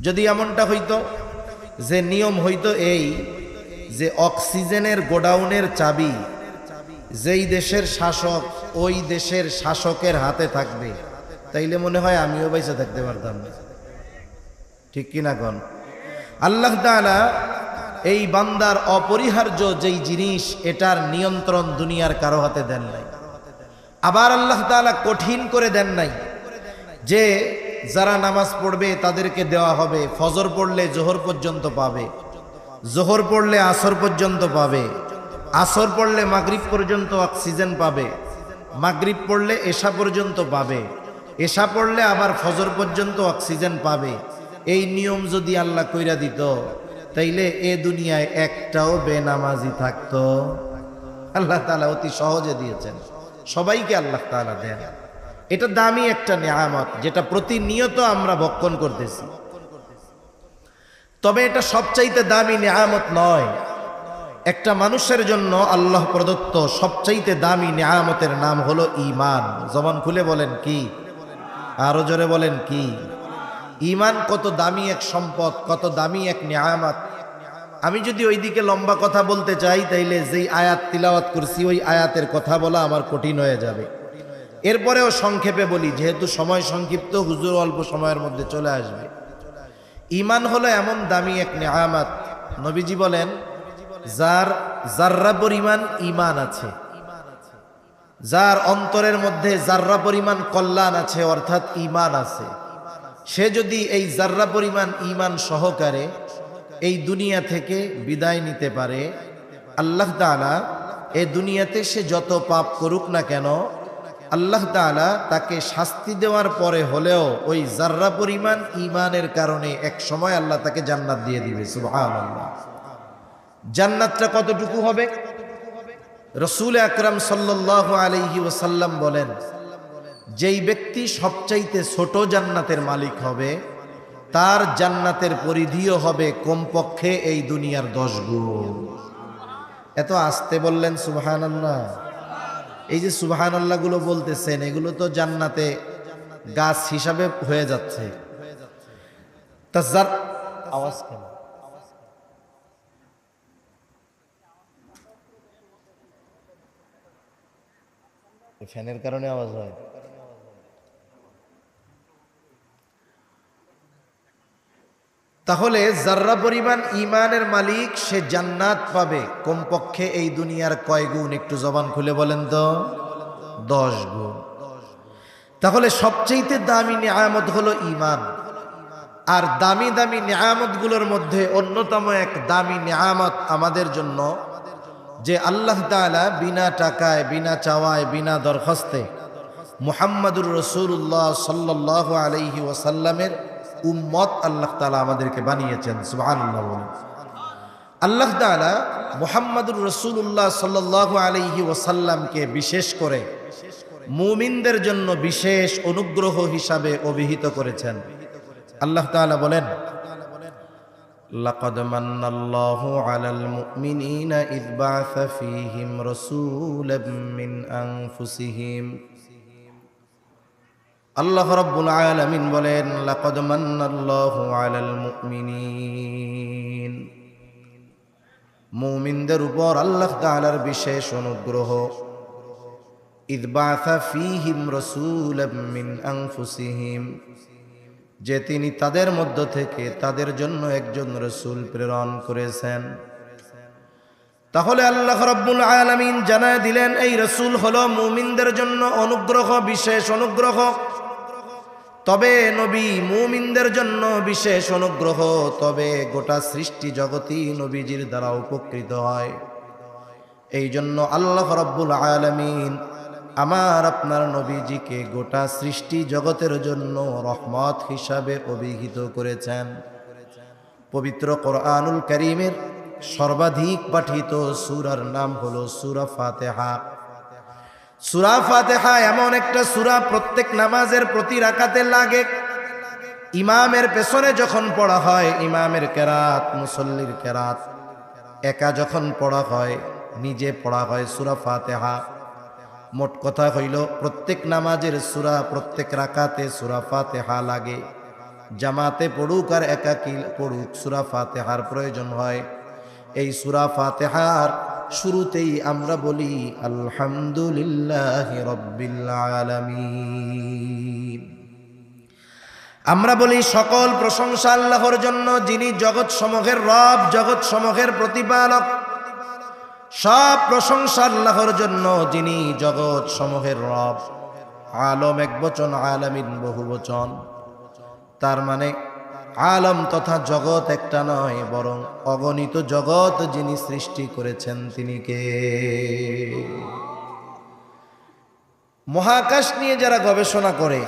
যদি এমনটা হইতো যে নিয়ম হইতো এই যে অক্সিজেনের গোডাউনের চাবি যেই দেশের শাসক ওই দেশের শাসকের হাতে থাকবে, তাইলে মনে হয় আমিও বাইসে থাকতে পারতাম। ঠিক কিনা কন? আল্লাহ তাআলা এই বান্দার অপরিহার্য যেই জিনিস, এটার নিয়ন্ত্রণ দুনিয়ার কারও হাতে দেন নাই। আবার আল্লাহ তাআলা কঠিন করে দেন নাই যে যারা নামাজ পড়বে তাদেরকে দেওয়া হবে। ফজর পড়লে জোহর পর্যন্ত পাবে। জোহর পড়লে আসর পর্যন্ত পাবে। আসর পড়লে মাগরিব পর্যন্ত অক্সিজেন পাবে। মাগরিব পড়লে এশা পর্যন্ত পাবে। এশা পড়লে আবার ফজর পর্যন্ত অক্সিজেন পাবে। এই নিয়ম যদি আল্লাহ কইরা দিত, তাইলে এ দুনিয়ায় একটাও বেনামাজি থাকতো। আল্লাহ তাআলা অতি সহজে দিয়েছেন। সবাইকে আল্লাহ তাআলা দেন। এটা দামি একটা নিয়ামত, যেটা প্রতিনিয়ত আমরা ভক্ষণ করতেছি। তবে এটা সবচাইতে দামি নিয়ামত নয়, একটা মানুষের জন্য আল্লাহ প্রদত্ত সবচাইতে দামি নিয়ামতের নাম হলো ইমান জবান খুলে বলেন কি? আরও জোরে বলেন কি? ইমান কত দামি এক সম্পদ, কত দামি এক নিয়ামত। আমি যদি ওইদিকে লম্বা কথা বলতে চাই, তাইলে যেই আয়াত তিলাওয়াত করছি, ওই আয়াতের কথা বলা আমার কঠিন হয়ে যাবে। এরপরেও সংক্ষেপে বলি, যেহেতু সময় সংক্ষিপ্ত, হুজুর অল্প সময়ের মধ্যে চলে আসবে। ইমান হলো এমন দামি এক নেয়ামাত। নবীজি বলেন, যার জাররা পরিমাণ ইমান আছে, যার অন্তরের মধ্যে জাররা পরিমাণ কল্যাণ আছে, অর্থাৎ ইমান আছে, সে যদি এই জাররা পরিমাণ ইমান সহকারে এই দুনিয়া থেকে বিদায় নিতে পারে, আল্লাহ তাআলা এ দুনিয়াতে সে যত পাপ করুক না কেন আল্লাহ তাআলা তাকে শাস্তি দেওয়ার পরে হলেও ওই জার্রা পরিমাণ ইমানের কারণে এক সময় আল্লাহ তাকে জান্নাত দিয়ে দিবে, সুবহানাল্লাহ। জান্নাতটা কতটুকু হবে? রসুল আকরাম সাল্লাল্লাহু আলাইহি ওসাল্লাম বলেন, যেই ব্যক্তি সবচাইতে ছোট জান্নাতের মালিক হবে, তার জান্নাতের পরিধিও হবে কমপক্ষে এই দুনিয়ার দশ গুণ। এত আসতে বললেন সুবাহান আল্লাহ এই যে সুবাহান আল্লাহগুলো বলতেছেন, এগুলো তো জান্নাতে গাছ হিসাবে হয়ে যাচ্ছে। আওয়াজ কেন ফ্যানের কারণে আওয়াজ হয়। তাহলে জাররা পরিমাণ ইমানের মালিক, সে জান্নাত পাবে। কমপক্ষে এই দুনিয়ার কয় গুণ? একটু জবান খুলে বলেন তো। দশ গুণ। তাহলে সবচেয়ে দামি নিয়ামত হলো ইমান আর দামি দামি নিয়ামতগুলোর মধ্যে অন্যতম এক দামি নিয়ামত আমাদের জন্য, যে আল্লাহ তাআলা বিনা টাকায়, বিনা চাওয়ায়, বিনা দরখাস্তে মুহাম্মাদুর রসুল্লাহ সাল্লাহ আলাইহি ওয়াসাল্লামের উম্মত আল্লাহ তাআলা আমাদেরকে বানিয়েছেন সুবহানাল্লাহ বলেন আল্লাহ তাআলা মুহাম্মাদুর রসুল্লাহ সাল্লাহ আলাইহি ওয়াসাল্লামকে বিশেষ করে মুমিনদের জন্য বিশেষ অনুগ্রহ হিসাবে অভিহিত করেছেন আল্লাহ তাআলা বলেন لقد من الله على المؤمنين إذ بعث فيهم رسولا من أنفسهم আল্লাহ রব্বুল আলামিন বলেন আলাল মুমিনদের উপর আল্লাহ তাআলার বিশেষ অনুগ্রহ। যে তিনি তাদের মধ্য থেকে তাদের জন্য একজন রসুল প্রেরণ করেছেন। তাহলে আল্লাহ রব্বুল আলামিন জানায় দিলেন, এই রসুল হলো মুমিনদের জন্য অনুগ্রহ, বিশেষ অনুগ্রহ। তবে নবী মুমিনদের জন্য বিশেষ অনুগ্রহ, তবে গোটা সৃষ্টি জগতই নবীজির দ্বারা উপকৃত হয়। এই জন্য আল্লাহ রব্বুল আলামিন আমার আপনার নবীজিকে গোটা সৃষ্টি জগতের জন্য রহমত হিসাবে অভিহিত করেছেন। পবিত্র কোরআনুল করিমের সর্বাধিক পাঠিত সুরার নাম হলো সুরা ফাতেহা। সুরা ফাতেহা এমন একটা সুরা প্রত্যেক নামাজের প্রতি রাকাতে লাগে। ইমামের পেছনে যখন পড়া হয়, ইমামের কেরাত, মুসল্লির কেরাত, একা যখন পড়া হয়, নিজে পড়া হয় সুরা ফাতেহা। মোট কথা হইল, প্রত্যেক নামাজের সুরা প্রত্যেক রাকাতে সুরা ফাতেহা লাগে। জামাতে পড়ুক আর একাকি পড়ুক, সুরা ফাতেহার প্রয়োজন হয়। এই সুরা ফাতেহার শুরুতেই আমরা বলি, আলহামদুলিল্লাহ আমরা বলি, সকল প্রশংসা আল্লাহর জন্য, যিনি জগৎ সমঘের রব জগৎ সমঘের প্রতিপালক। সব প্রশংসা আল্লাহর জন্য, যিনি জগৎ সমঘের রব। আলম এক বচন, আলামিন বহু বচন। তার মানে আলম তথা জগৎ একটা নয়, বরং অগণিত জগৎ যিনি সৃষ্টি করেছেন তিনি কে? মহাকাশ নিয়ে যারা গবেষণা করে,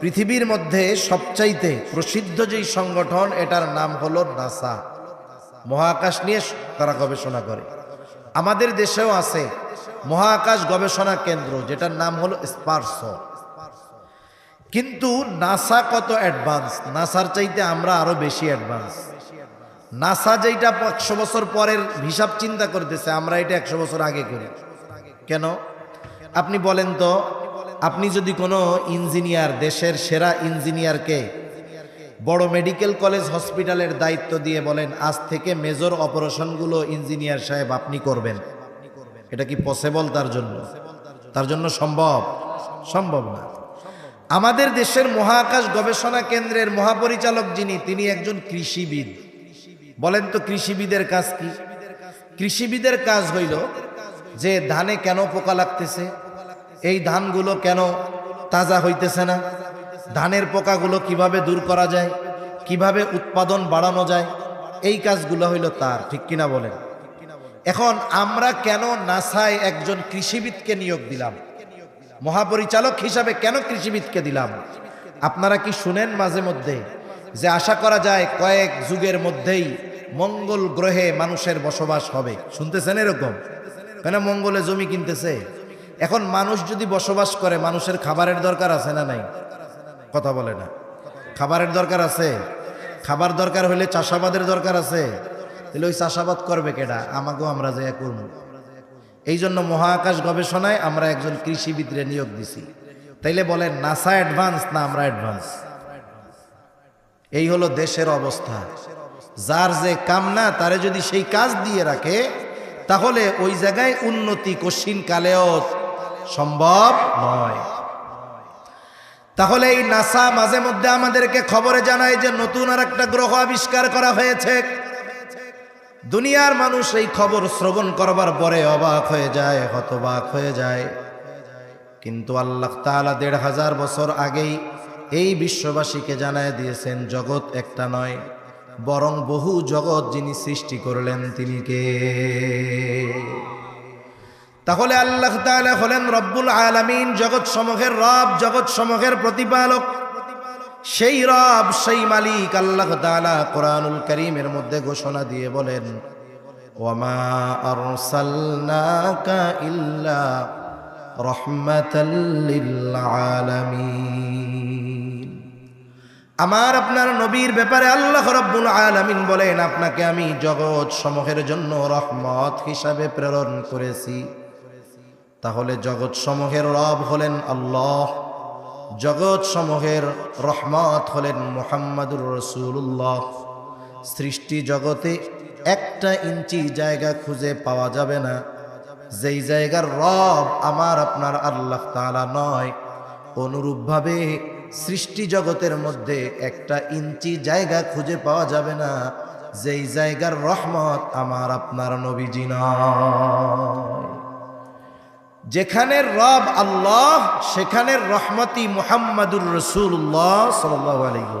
পৃথিবীর মধ্যে সবচাইতে প্রসিদ্ধ যেই সংগঠন, এটার নাম হলো নাসা। মহাকাশ নিয়ে তারা গবেষণা করে। আমাদের দেশেও আছে মহাকাশ গবেষণা কেন্দ্র, যেটার নাম হলো স্পার্স। কিন্তু নাসা কত অ্যাডভান্স? নাসার চাইতে আমরা আরও বেশি অ্যাডভান্স। নাসা যেটা একশো বছর পরের হিসাব চিন্তা করতেছে, আমরা এটা একশো বছর আগে করি। কেন? আপনি বলেন তো, আপনি যদি কোনো ইঞ্জিনিয়ার, দেশের সেরা ইঞ্জিনিয়ারকে বড় মেডিকেল কলেজ হসপিটালের দায়িত্ব দিয়ে বলেন, আজ থেকে মেজর অপারেশনগুলো ইঞ্জিনিয়ার সাহেব আপনি করবেন। এটা কি পসিবল তার জন্য? তার জন্য সম্ভব? সম্ভব না। আমাদের দেশের মহাকাশ গবেষণা কেন্দ্রের মহাপরিচালক যিনি, তিনি একজন কৃষিবিদ। বলেন তো কৃষিবিদের কাজ কি? কৃষিবিদের কাজ হইল যে ধানে কেন পোকা লাগতেছে? এই ধানগুলো কেন তাজা হইতেছে না? ধানের পোকাগুলো কীভাবে দূর করা যায়? কীভাবে উৎপাদন বাড়ানো যায়? এই কাজগুলো হইল তার, ঠিক কিনা বলেন? এখন আমরা কেন নাসায় একজন কৃষিবিদকে নিয়োগ দিলাম? মহাপরিচালক হিসাবে কেন কৃষিবিদকে দিলাম? আপনারা কি শুনেন মাঝে মধ্যে যে আশা করা যায় কয়েক যুগের মধ্যেই মঙ্গল গ্রহে মানুষের বসবাস হবে? শুনতেছেন এরকম? কেন মঙ্গলে জমি কিনতেছে? এখন মানুষ যদি বসবাস করে, মানুষের খাবারের দরকার আছে না নাই? কথা বলে না। খাবারের দরকার আছে। খাবার দরকার হলে চাষাবাদের দরকার আছে। তাহলে ওই চাষাবাদ করবে কেডা? আমাকেও আমরা যে করব এই জন্য মহাকাশ গবেষণায় আমরা একজন কৃষিবিদরে নিয়োগ দিছি। তাইলে বলেন, নাসা অ্যাডভান্স না আমরা অ্যাডভান্স? এই হলো দেশের অবস্থা। যার যে কাম না, তারে যদি সেই কাজ দিয়ে রাখে, তাহলে ওই জায়গায় উন্নতি কশিন কালেও সম্ভব নয়। তাহলে এই নাসা মাঝে মধ্যে আমাদেরকে খবরে জানায় যে নতুন আর একটা গ্রহ আবিষ্কার করা হয়েছে। দুনিয়ার মানুষ এই খবর শ্রবণ করবার পরে অবাক হয়ে যায়, হতবাক হয়ে যায়। কিন্তু আল্লাহ তাআলা দেড় হাজার বছর আগেই এই বিশ্ববাসীকে জানায় দিয়েছেন, জগৎ একটা নয়, বরং বহু জগৎ যিনি সৃষ্টি করলেন তিনি কে? তাহলে আল্লাহ তাআলা হলেন রব্বুল আলামিন, জগৎ সমুখের রব, জগৎ সমুখের প্রতিপালক। সেই রব, সেই মালিক আল্লাহ তাআলা কোরআনুল করিমের মধ্যে ঘোষণা দিয়ে বলেন, ওয়ামা আরসালনাকা ইল্লা আলামিন আমার আপনার নবীর ব্যাপারে আল্লাহ রব্বুল আলামিন বলেন, আপনাকে আমি জগৎ সমূহের জন্য রহমত হিসাবে প্রেরণ করেছি। তাহলে জগৎ সমূহের রব হলেন আল্লাহ। জগৎ সমূহের রহমত হলেন মোহাম্মদুর রসুল্লাহ সৃষ্টি জগতে একটা ইঞ্চি জায়গা খুঁজে পাওয়া যাবে না। যেই জায়গার রব আমার, আপনার আল্লাহ তাআলা নয়। অনুরূপভাবে সৃষ্টি জগতের মধ্যে একটা ইঞ্চি জায়গা খুঁজে পাওয়া যাবে না। যেই জায়গার রহমত আমার, আপনার নবীজি নয়। যেখানের রব আল্লাহ সেখানের রহমতি মুহাম্মাদুর রসুল্লাহ সাল্লাহ আলাইহি